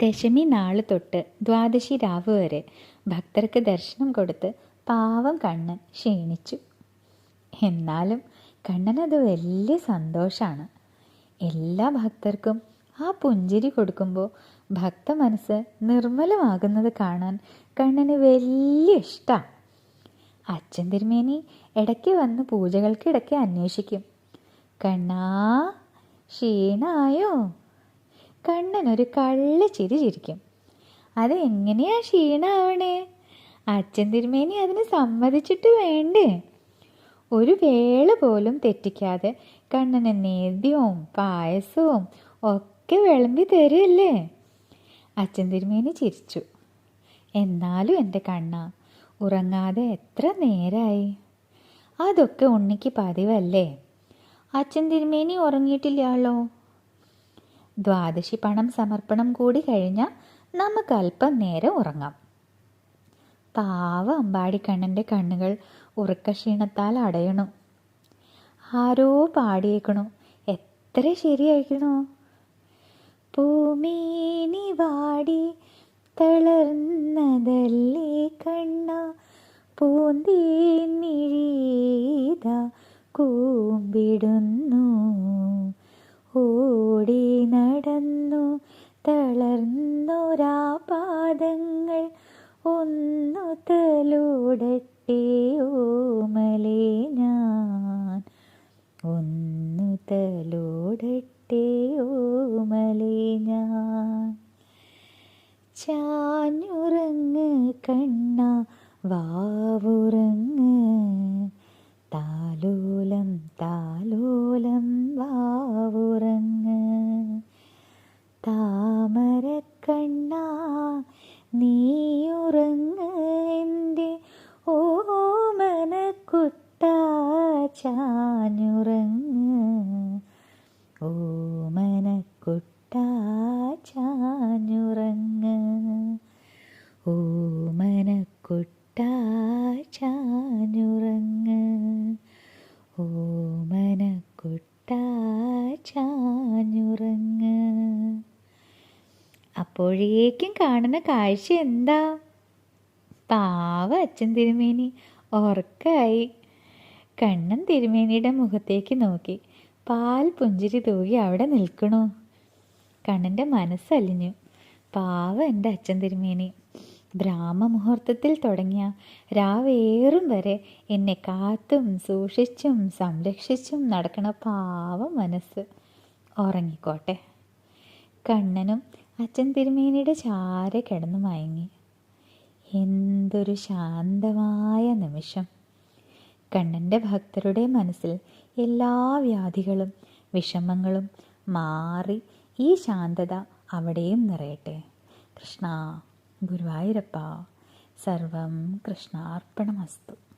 ദശമി നാൾ തൊട്ട് ദ്വാദശി രാവ് വരെ ഭക്തർക്ക് ദർശനം കൊടുത്ത് പാവം കണ്ണൻ ക്ഷീണിച്ചു. എന്നാലും കണ്ണനത് വലിയ സന്തോഷമാണ് എല്ലാ ഭക്തർക്കും ആ പുഞ്ചിരി കൊടുക്കുമ്പോൾ ഭക്ത മനസ്സ് നിർമ്മലമാകുന്നത് കാണാൻ കണ്ണന് വലിയ ഇഷ്ടമാണ് അച്ഛൻ തിരുമേനി ഇടയ്ക്ക് വന്ന് പൂജകൾക്കിടയ്ക്ക് അന്വേഷിക്കും. കണ്ണാ ക്ഷീണായോ? കണ്ണനൊരു കള്ള ചിരി ചിരിക്കും. അത് എങ്ങനെയാ ക്ഷീണാവണേ അച്ഛൻ തിരുമേനി അതിന് സമ്മതിച്ചിട്ട് വേണ്ടേ? ഒരു വേള പോലും തെറ്റിക്കാതെ കണ്ണന് നേദ്യവും പായസവും ഒക്കെ വിളമ്പി തരുമല്ലേ അച്ഛൻ തിരുമേനി ചിരിച്ചു. എന്നാലും എന്റെ കണ്ണ ഉറങ്ങാതെ എത്ര നേരായി? അതൊക്കെ ഉണ്ണിക്ക് പതിവല്ലേ? അച്ഛൻ തിരുമേനി ഉറങ്ങിയിട്ടില്ലല്ലോ ദ്വാദശി പണം സമർപ്പണം കൂടി കഴിഞ്ഞാൽ നമുക്ക് അല്പം നേരം ഉറങ്ങാം. പാവ അമ്പാടിക്കണ്ണന്റെ കണ്ണുകൾ ഉറക്കക്ഷീണത്താൽ അടയണു. ആരോ പാടിയേക്കണു. എത്ര ശരിയായിക്കണു? ഭൂമീനി വാടി തളർന്നതല്ലേ കണ്ണ? പൂന്തീമിഴീത നടന്നു തളർന്നൊരാ പാദങ്ങൾ ഒന്നു തലോടട്ടെ ഓമലേ ഞാൻ ഒന്നു തലോടട്ടെ ഓമലേ ഞാൻ. ചാഞ്ഞുറങ്ങ് കണ്ണ വാവുറങ്ങ് താലോലം താമരക്കണ്ണ നീയുറങ്ങ് എന്റെ ഓമനക്കുട്ട ചാഞ്ഞുറങ്ങ്. ഓമനക്കുട്ട ഓ ഓമനക്കുട്ട ചാഞ്ഞുറങ്ങ് ഓമനക്കുട്ട ചാഞ്ഞുറങ്ങ് അപ്പോഴേക്കും കാണുന്ന കാഴ്ച എന്താ? പാവ അച്ഛൻ തിരുമേനി ഓർക്കായി കണ്ണൻ തിരുമേനിയുടെ മുഖത്തേക്ക് നോക്കി. പാൽ പുഞ്ചിരി തൂകി അവിടെ നിൽക്കണു. കണ്ണന്റെ മനസ്സലിഞ്ഞു പാവ എന്റെ അച്ഛൻ തിരുമേനി. ബ്രാഹ്മമുഹൂർത്തത്തിൽ തുടങ്ങിയ രാവേറും വരെ എന്നെ കാത്തും സൂക്ഷിച്ചും സംരക്ഷിച്ചും നടക്കണ പാവ മനസ്സ്. ഉറങ്ങിക്കോട്ടെ. കണ്ണനും അച്ഛൻ തിരുമേനിയുടെ ചാര കിടന്നു മയങ്ങി. എന്തൊരു ശാന്തമായ നിമിഷം. കണ്ണന്റെ ഭക്തരുടെ മനസ്സിൽ എല്ലാ വ്യാധികളും വിഷമങ്ങളും മാറി ഈ ശാന്തത അവിടെയും നിറയട്ടെ. കൃഷ്ണ ഗുരുവായൂരപ്പ സർവം കൃഷ്ണാർപ്പണമസ്തു.